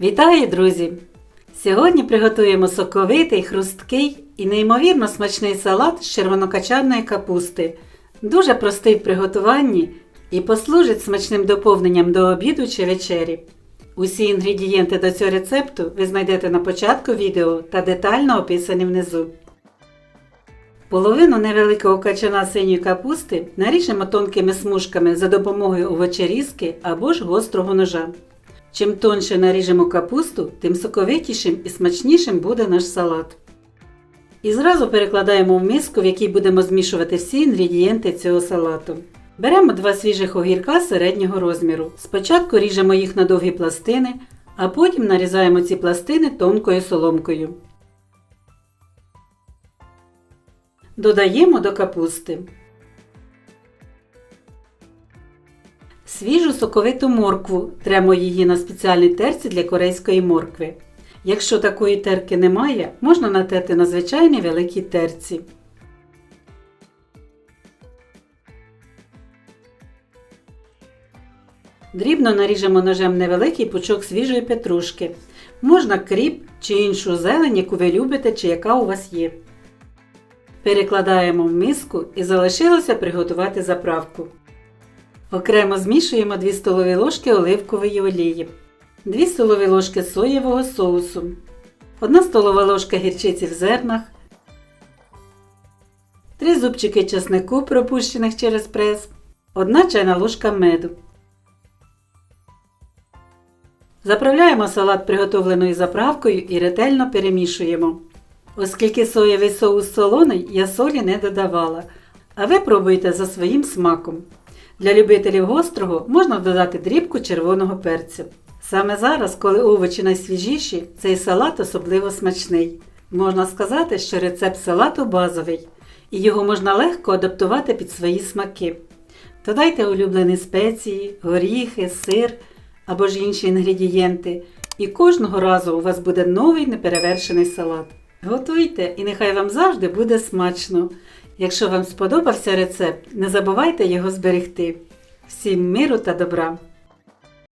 Вітаю, друзі! Сьогодні приготуємо соковитий, хрусткий і неймовірно смачний салат з червонокачанної капусти. Дуже простий в приготуванні і послужить смачним доповненням до обіду чи вечері. Усі інгредієнти до цього рецепту ви знайдете на початку відео та детально описані внизу. Половину невеликого качана синьої капусти наріжемо тонкими смужками за допомогою овочерізки або ж гострого ножа. Чим тонше наріжемо капусту, тим соковитішим і смачнішим буде наш салат. І зразу перекладаємо в миску, в якій будемо змішувати всі інгредієнти цього салату. Беремо два свіжих огірка середнього розміру. Спочатку ріжемо їх на довгі пластини, а потім нарізаємо ці пластини тонкою соломкою. Додаємо до капусти. Свіжу соковиту моркву тремо її на спеціальній терці для корейської моркви. Якщо такої терки немає, можна натерти на звичайній великій терці. Дрібно наріжемо ножем невеликий пучок свіжої петрушки. Можна кріп чи іншу зелень, яку ви любите чи яка у вас є. Перекладаємо в миску і залишилося приготувати заправку. Окремо змішуємо 2 столові ложки оливкової олії, 2 столові ложки соєвого соусу, 1 столова ложка гірчиці в зернах, 3 зубчики чеснику, пропущених через прес, 1 чайна ложка меду. Заправляємо салат приготовленою заправкою і ретельно перемішуємо. Оскільки соєвий соус солоний, я солі не додавала, а ви пробуйте за своїм смаком. Для любителів гострого можна додати дрібку червоного перцю. Саме зараз, коли овочі найсвіжіші, цей салат особливо смачний. Можна сказати, що рецепт салату базовий, і його можна легко адаптувати під свої смаки. Додайте улюблені спеції, горіхи, сир або ж інші інгредієнти, і кожного разу у вас буде новий неперевершений салат. Готуйте і нехай вам завжди буде смачно! Якщо вам сподобався рецепт, не забувайте його зберегти. Всім миру та добра!